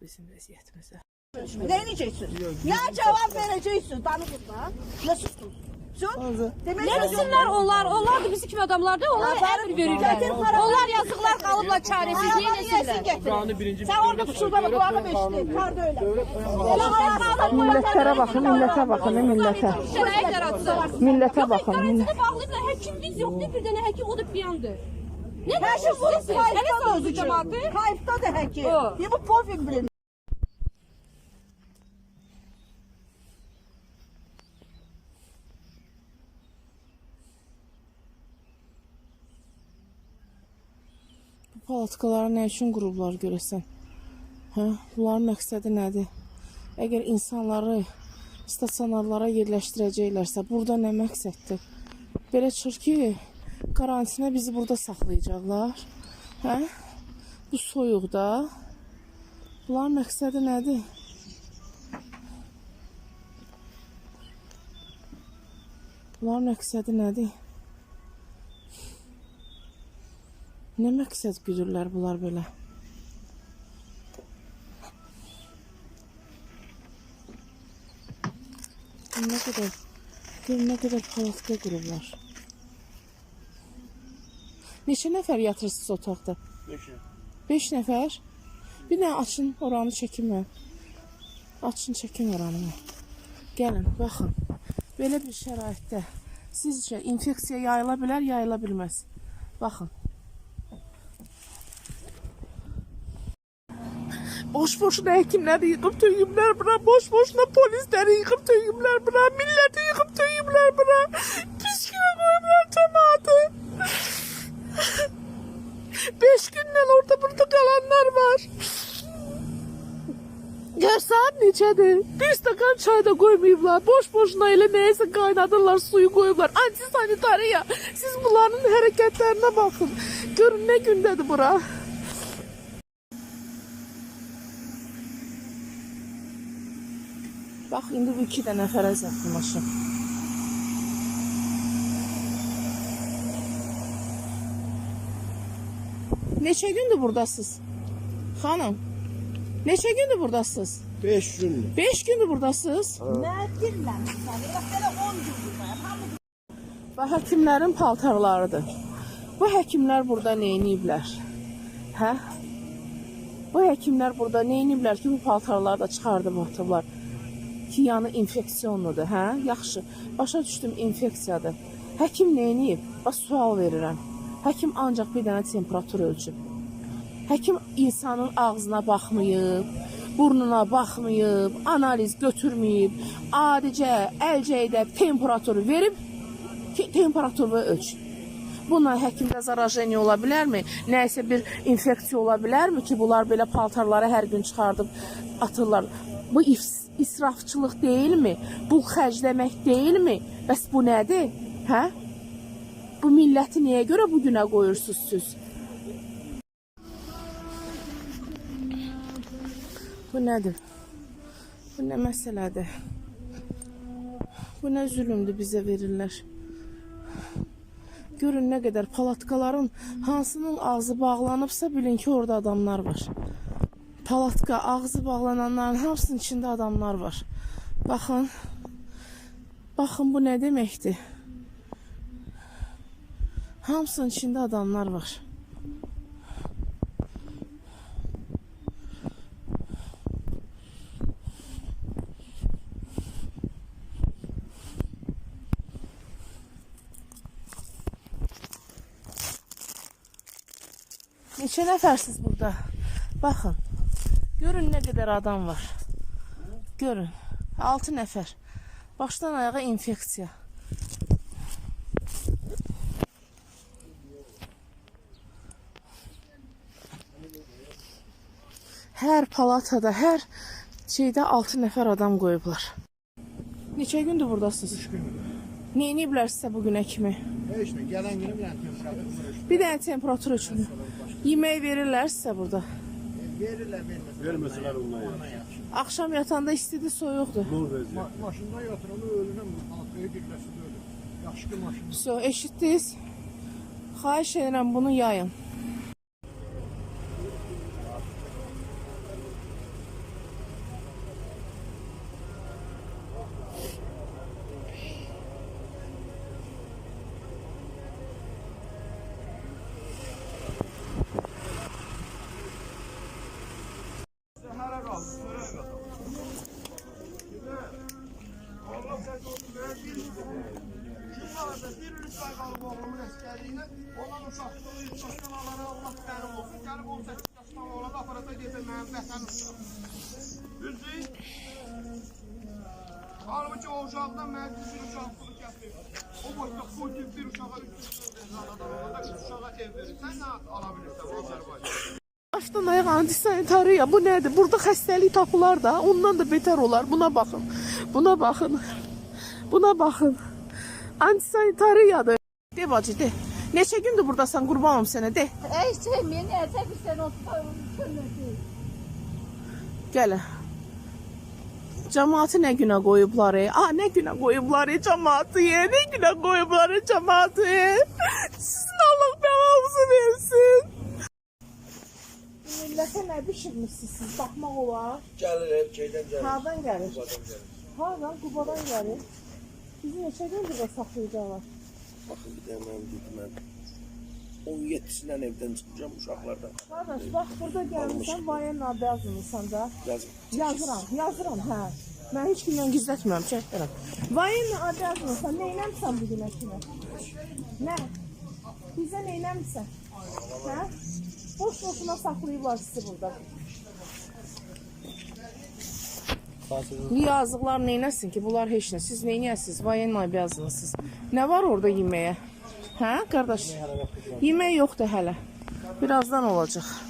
bizim vəziyyətimizə. Ne diyeceksin? Ne cevap vereceksin? Tanıdıkla. Ne sustun? Sus. Demek onlar? Onlar da bizi kimi adamlar da onlar emir verirler. Onlar yazıklar kalıblar çaresiz. Yesin getir. Sen orada kusurda bak, bu arada beşli. Kar da öyle. Millətlere bakın, millete bakın, millete. Millete bakın. bağlayıblar. Həkimimiz yoxdur. Bir dənə həkim o da piyandır. Ne Her şey bu kayıpta sözü özü cemaati. Kayıpta da hekim. Bu pofik bilin. Palatkaları nə üçün qurublar görəsən? Hə? Bunların məqsədi nədir? Əgər insanları stasionarlara yerləşdirəcəklərsə, burada nə məqsəddir? Belə çıxır ki, karantinə bizi burada saxlayacaqlar. Hə? Bu soyuqda. Bunların məqsədi nədir? Bunların məqsədi nədir? Nə məqsəd güdürlər bunlar belə? Qədər, gör nə qədər palatka qurublar. Neçə nəfər yatırsınız otaqda? 5 5 nəfər? Bir dənə açın oranı çəkin mən. Açın çəkin oranı. Gəlin, baxın. Belə bir şəraitdə sizcə infeksiya yayıla bilər, yayıla bilməz? Baxın. Boş boşuna hekimleri yıkıp tüyümler bura. Boş boşuna polisleri yıkıp tüyümler bura. Milleti yıkıp tüyümler bura. Püsküve koyumlar cemaati. Beş günden orada burada kalanlar var. Ya saat neçədir? Bir stakan çay da koymayıblar. Boş boşuna elə neyse kaynadırlar, suyu koyublar. Antisanitariya. Siz bunların hareketlerine bakın. Görün ne gündədir bura. Bax, indi bu iki dənə fərəz yaxınlaşır. Neçə gündür buradasınız? Xanım, neçə gündür buradasınız? 5 gün. 5 gündür buradasınız. Ne dinlenmişler? Bak böyle 10 gün burada. Və həkimlərin paltarlarıdır. Bu həkimlər burada nə ediblər? Hə? Bu həkimlər burada nə ediblər ki, bu paltarları da çıxardıb atıblar? Ki, yanı infeksiyonludur, hə? Yaxşı. Başa düşdüm, infeksiyadır. Həkim nə edib? Bax, sual verirəm. Həkim ancaq bir dənə temperatur ölçüb. Həkim insanın ağzına baxmayıb, burnuna baxmayıb, analiz götürməyib, adicə əlcəkdə temperaturu verib ki, temperaturunu ölç. Bununla həkimdə zarajeniya ola bilərmi? Nəysə bir infeksiya ola bilərmi ki, bunlar belə paltarları hər gün çıxardıb atırlar? Bu is israfçılıq deyilmi? Bu xərcləmək deyilmi? Bəs bu nədir? Hə? Bu milləti niyə görə bu günə qoyursunuz siz? Bu nədir? Bu nə məsələdir? Bu nə zülümdür bizə verirlər. Görün nə qədər palatkaların hansının ağzı bağlanıbsa bilin ki orada adamlar var. Palatka ağzı bağlananların hamısının içində adamlar var. Baxın. Baxın bu nə deməkdir? Hamısının içində adamlar var. Neçə nəfərsiz burada? Baxın. Görün nə qədər adam var. Görün. 6 nəfər. Başdan ayağa infeksiya. Hər palatada, hər şeydə 6 nəfər adam qoyublar. Neçə gündür buradasınız? 3 gündür. Nə ediblər sizə bu günə kimi? Heç nə, gələn günü bir dənə temperatur Bir dənə temperatur ölçümü. Yemək verirlər sizə burada. Verirlər, verməsə. Verməsələr ondan ya. Axşam yatanda istidir, soyuqdur. Nur vəziyyət. Maşında yatıranı ölünəm, girləsi də ölür. Yaxşı ki maşında. So, eşitdiniz? Xahiş edirəm bunu yayın. Ondan uşaqlığı yurtdaşdan alana Allah qənim olsun. Gəlib 18 yaşından oğlanı aparata gedir mənim vətənim. Düzdür? Halbuki o uşaqdan mənim bir uşaqlıq gətirir. O boyda koyduğum bir uşağa 300 anadan olanda üç uşağa bu nədir? Burada xəstəlik tapılar da, ondan da betər olar. Buna baxın. Buna baxın. Buna baxın. Antisanitariyadır. De bacı de. Neçə gündür burdasan qurbanım sənə de. Ey sevmeyen erkek sen o Gəlin. Cəmaatı nə günə qoyublar? e? Ah, nə günə qoyublar e, cəmaatı? e? Nə günə qoyublar e, cəmaatı? e? Sizin Allah bəlanızı versin. Millətə nə bişirmişsiniz siz? Baxmaq olar. Gəlir ev şeydən gəlir. Hardan gəlir? Qubadan gəlir. Hardan? Qubadan gəlir. Bizi neçə gündür də saxlayacaqlar? Baxın bir dedim mən 17-sindən evdən çıxacağım uşaqlardan. Qardaş, bax burada gəlmişsən, vayen adı yazmısan da. Yazın. Yazıram, yazıram, hə. Mən heç kimdən gizlətmirəm, çəkdirəm. Vayen adı yazmısan, nə eləmsən bu günə kimi? Nə? Bizə nə eləmsən? Hə? Boş boşuna saxlayıblar sizi burada. Yazıqlar neynəsin ki, bunlar heç nə. Siz neynəyəsiniz? Vayen adı yazmısınız. Nə var orada yeməyə? Hə, qardaş? Yemək yoxdur hələ. Birazdan olacaq.